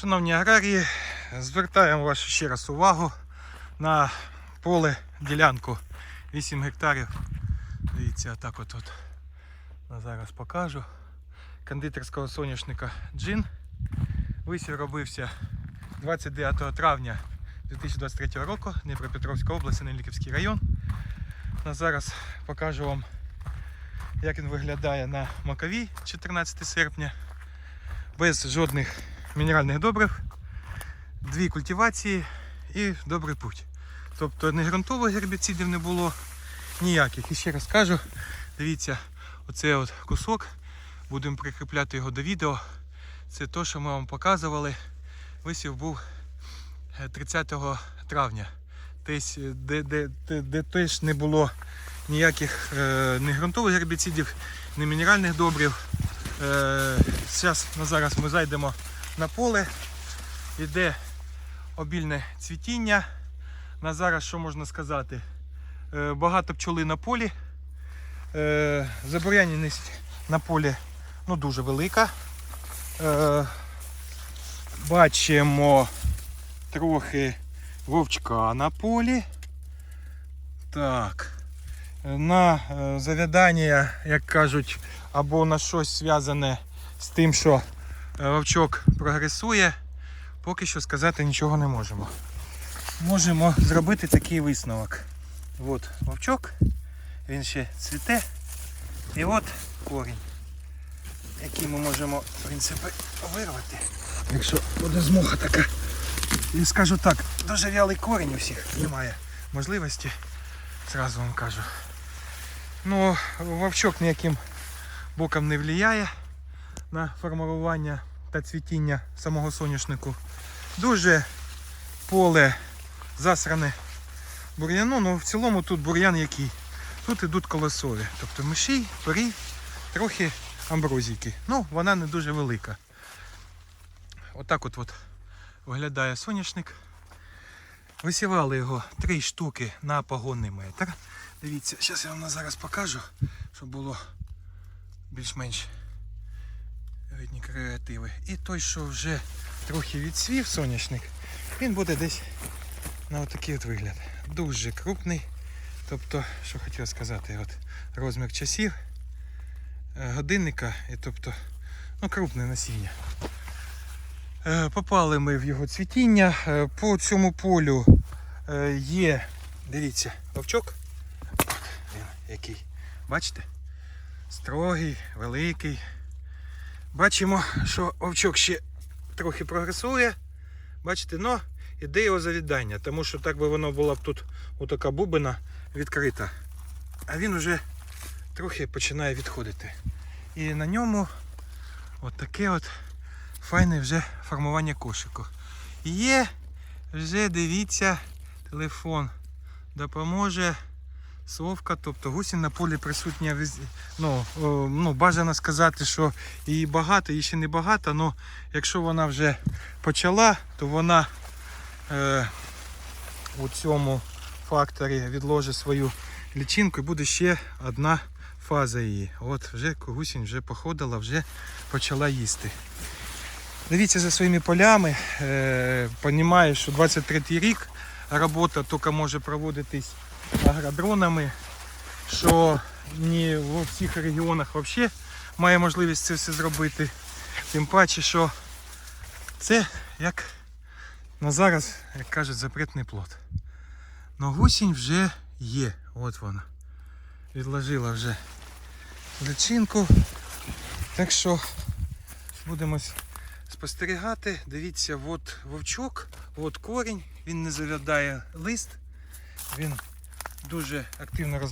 Шановні аграрії, звертаємо вашу ще раз увагу на поле ділянку 8 гектарів. Дивіться, так от, от зараз покажу. Кондитерського соняшника Джин. Висів робився 29 травня 2023 року, Дніпропетровська область, Неліківський район. На зараз покажу вам, як він виглядає на маковій 14 серпня. Без жодних мінеральних добрив, дві культивації і добрий путь. Тобто не ґрунтових гербіцидів не було ніяких. І ще раз кажу, дивіться, оцей от кусок, будемо прикріпляти його до відео. Це те, що ми вам показували. Висів був е, 30 травня. Десь, е, де, де, де, де теж не було ніяких е, ні ґрунтових гербіцидів, ні мінеральних добрив. Е, зараз, на зараз ми зайдемо на поле. Іде обільне цвітіння. На зараз що можна сказати? Е, багато пчоли на полі. Е, забур'яненість на полі ну, дуже велика. Е, бачимо трохи вовчка на полі. Так. На завядання, як кажуть, або на щось зв'язане з тим, що вовчок прогресує, поки що сказати нічого не можемо. Можемо зробити такий висновок. От вовчок, він ще цвіте. І от корінь, який ми можемо, в принципі, вирвати. Якщо буде змога така. І скажу так, дуже вялий корінь у всіх немає можливості. Зразу вам кажу. Ну, вовчок ніяким боком не впливає на формування та цвітіння самого соняшнику. Дуже поле засране бур'яну, ну в цілому тут бур'ян який. Тут ідуть колосові. Тобто мишій, пирій, трохи амброзійки. Ну, вона не дуже велика. Отак от, от виглядає соняшник. Висівали його три штуки на погонний метр. Дивіться, зараз я вам зараз покажу, щоб було більш-менш видні креативи. І той, що вже трохи відсвів соняшник, він буде десь на отакий от вигляд. Дуже крупний. Тобто, що хотів сказати, от розмір часів е, годинника, і тобто, ну, крупне насіння. Е, Попали ми в його цвітіння. Е, По цьому полю є, дивіться, вовчок. От він який. Бачите? Строгий, великий. Бачимо, що овчок ще трохи прогресує. Бачите, ну, іде його завідання, тому що так би воно була б тут отака бубина відкрита. А він вже трохи починає відходити. І на ньому от таке от файне вже формування кошику. Є вже, дивіться, телефон допоможе. Совка, тобто гусінь на полі присутня ну, ну, бажано сказати, що її багато, її ще не багато, але якщо вона вже почала, то вона е, у цьому факторі відложить свою лічинку і буде ще одна фаза її. От вже гусінь вже походила, вже почала їсти. Дивіться за своїми полями, е, понімаю, що 23 рік робота тільки може проводитись агродронами, що не в всіх регіонах взагалі має можливість це все зробити. Тим паче, що це як на зараз, як кажуть, запретний плод. Но гусінь вже є. От вона. Відложила вже личинку. Так що будемо спостерігати. Дивіться, от вовчок, от корінь, він не завядає лист, він дуже активно розвивається.